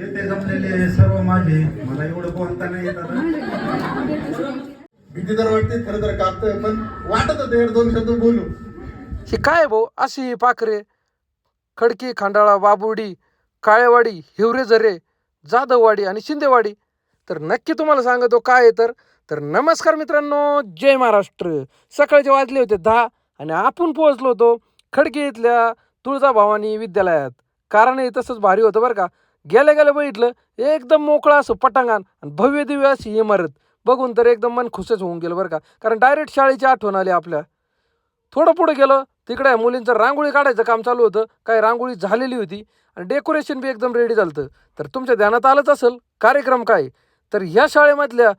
येते जमलेले सर्व माझे. मला एवढं बोलता नाही येतात भीती तर वाटते खरं तर कापतोय पण वाटत होते दोन शब्द बोलू. ही काय भाऊ अशी पाखरे. खडकी खांडाळा बाबुर्डी काळेवाडी हिवरे झरे जाधववाडी आणि शिंदेवाडी. तर नक्की तुम्हाला सांगतो काय आहे तर तर नमस्कार मित्रांनो जय महाराष्ट्र. सकाळचे वाजले होते दहा आणि आपण पोहोचलो होतो खडकी इथल्या तुळजाभवानी विद्यालयात. कारण हे तसंच भारी होतं बरं का. गेल्या गेल्या बघितलं एकदम मोकळं असं पटांगण आणि भव्य दिव्य अशी इमारत. बघून तर एकदम मन खुशच होऊन गेलं बरं का. कारण डायरेक्ट शाळेची आठवण आली आपल्या. थोडं पुढं गेलं तिकडे मुलींचं रांगोळी काढायचं काम चालू होतं. काही रांगोळी झालेली होती आणि डेकोरेशन बी एकदम रेडी झालं तर तुमच्या ध्यानात आलंच असेल कार्यक्रम काय? तर ह्या शाळेमधल्या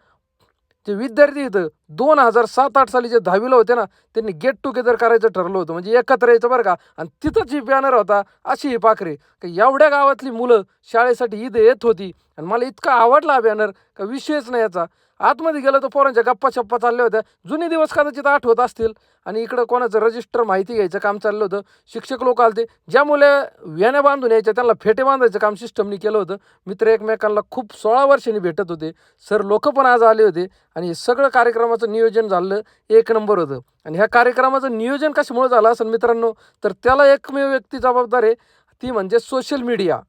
जे विद्यार्थी इथं दोन हजार सात आठ साली जे दहावीला होते ना त्यांनी गेट टुगेदर करायचं ठरलं होतं. म्हणजे एकत्र यायचं बरं का. आणि तिथंच जी बॅनर होता अशी ही पाखरे. का एवढ्या गावातली मुलं शाळेसाठी इथं येत होती. आणि मला इतका आवडला हा बॅनर का विषयच नाही याचा. आतमध्ये गेलं तर पोरांच्या गप्पा छप्पा चालल्या होत्या. जुने दिवस कदाचित आठवत असतील. आणि इकडं कोणाचं रजिस्टर माहिती घ्यायचं काम चाललं होतं. शिक्षक लोक आलते. ज्या मुले व्याण्या बांधून यायच्या त्यांना फेटे बांधायचं काम सिस्टमनी केलं होतं. मित्र एकमेकांना खूप सोळा वर्षांनी भेटत होते. सर लोक पण आज आले होते. आणि हे सगळं कार्यक्रमाचं नियोजन झालं. एक नंबर होतं. आणि ह्या कार्यक्रमाचं नियोजन कशामुळे झालं असेल मित्रांनो? तर त्याला एकमेव व्यक्ती जबाबदार आहे. ती म्हणजे सोशल मीडिया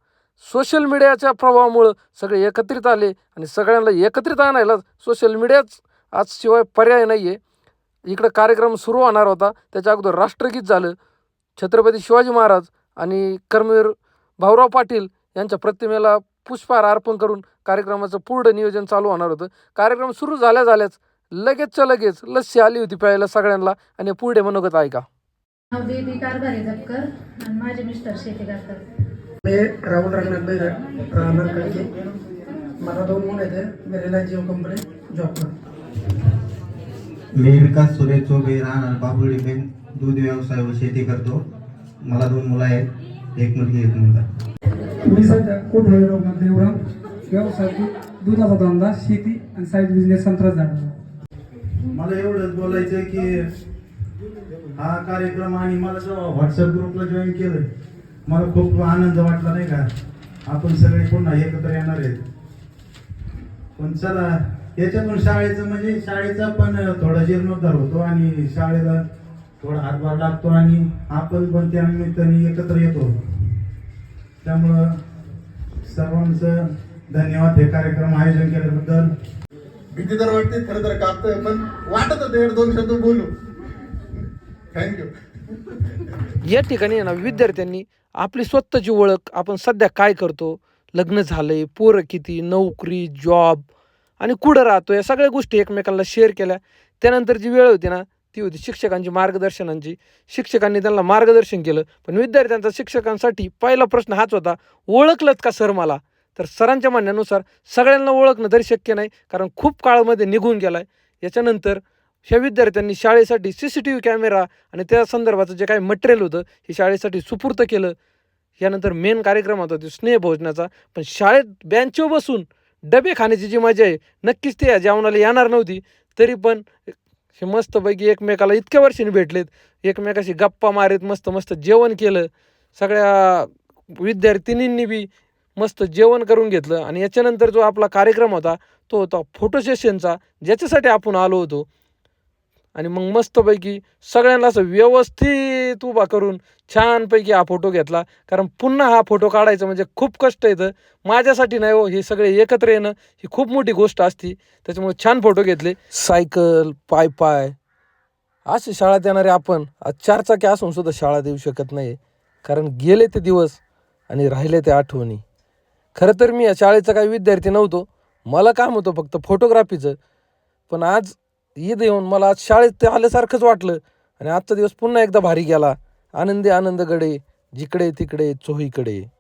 सोशल मीडियाच्या प्रभावामुळं सगळे एकत्रित आले आणि सगळ्यांना एकत्रित आणायला सोशल मीडियाच आज शिवाय पर्याय नाही आहे इकडं कार्यक्रम सुरू होणार होता. त्याच्या अगोदर राष्ट्रगीत झालं. छत्रपती शिवाजी महाराज आणि कर्मवीर भाऊराव पाटील यांच्या प्रतिमेला पुष्पहार अर्पण करून कार्यक्रमाचं पूर्ण नियोजन चालू होणार होतं. कार्यक्रम सुरू झाल्या झाल्याच लगेचच्या लगेच लस्सी आली होती प्यायला सगळ्यांना आणि पुढे मनोगत ऐका. माझे मिस्टर शेती करतात. मी राहुल रंगनाथ बैरट राहणार कडके मला दोन मुलं आहेत मी रिलायन्स जिओ कंपनी जॉब करतो मी विकास सुरेश चोबे राहणार बाबुर्डी मेन दूध व्यवसाय व शेती करतो. मला दोन मुलं आहेत एक मुलगी एक मुलगा. मी सध्या लोकनाथ देवराम? व्यवसाय दूध- दुधाचा धंदा शेती आणि साईड बिझनेस संत्रा झाडाचा मला एवढंच बोलायचं की हा कार्यक्रम आणि मला जेव्हा व्हॉट्सअप ग्रुपला जॉईन केलं मला खूप आनंद वाटला नाही का? आपण सगळे पुन्हा एकत्र येणार आहेत. पण चला याच्यातून शाळेचं म्हणजे शाळेचा पण थोडा जीर्णोद्धार होतो आणि शाळेला थोडा हातभार लागतो आणि आपण पण त्या निमित्ताने एकत्र येतो. त्यामुळं सर्वांचं धन्यवाद. हे कार्यक्रम आयोजन केल्याबद्दल. भीती तर वाटते खरं तर कापतोय पण वाटत होते दोन शब्द बोलू. थँक्यू या ठिकाणी आहे ना विद्यार्थ्यांनी आपली स्वतःची ओळख आपण सध्या काय करतो? लग्न झालंय पोरं किती नोकरी जॉब आणि कुठं राहतो या सगळ्या गोष्टी एकमेकांना शेअर केल्या. त्यानंतर जी वेळ होती ना ती होती शिक्षकांची मार्गदर्शनांची. शिक्षकांनी त्यांना मार्गदर्शन केलं. पण विद्यार्थ्यांचा शिक्षकांसाठी पहिला प्रश्न हाच होता ओळखलंच का सर मला? तर सरांच्या म्हणण्यानुसार सगळ्यांना ओळखणं तरी शक्य नाही कारण खूप काळामध्ये निघून गेला आहे याच्यानंतर ह्या विद्यार्थ्यांनी शाळेसाठी C C T V camera आणि त्या संदर्भाचं जे काही मटेरियल होतं हे शाळेसाठी सुपूर्त केलं. यानंतर मेन कार्यक्रम होता तो स्नेह भोजनाचा. पण शाळेत बेंचवर बसून डबे खाण्याची जी मजा आहे नक्कीच ते या जेवणाला येणार नव्हती. तरी पण हे मस्तपैकी एकमेकाला इतक्या वर्षांनी भेटलेत. एकमेकाशी गप्पा मारेत मस्त मस्त जेवण केलं. सगळ्या विद्यार्थिनींनी बी मस्त जेवण करून घेतलं. आणि याच्यानंतर जो आपला कार्यक्रम होता तो होता फोटो सेशनचा ज्याच्यासाठी आपण आलो होतो आणि मग मस्तपैकी सगळ्यांना असं व्यवस्थित उभा करून छानपैकी हा फोटो घेतला. कारण पुन्हा हा फोटो काढायचा म्हणजे खूप कष्ट येतं. माझ्यासाठी नाही हो हे सगळे एकत्र येणं ही खूप मोठी गोष्ट असती. त्याच्यामुळे छान फोटो घेतले. सायकल पाय पाय अशी शाळेत येणारे आपण आज चारचाकी असून सुद्धा शाळा देऊ शकत नाही कारण गेले ते दिवस आणि राहिले ते आठवणी. खरं तर मी या शाळेचा काही विद्यार्थी नव्हतो. मला काम होतं फक्त फोटोग्राफीचं पण आज ईद येऊन मला आज शाळेत ते आल्यासारखंच वाटलं. आणि आजचा दिवस पुन्हा एकदा भारी गेला. आनंदी आनंद गडे जिकडे तिकडे चोहीकडे.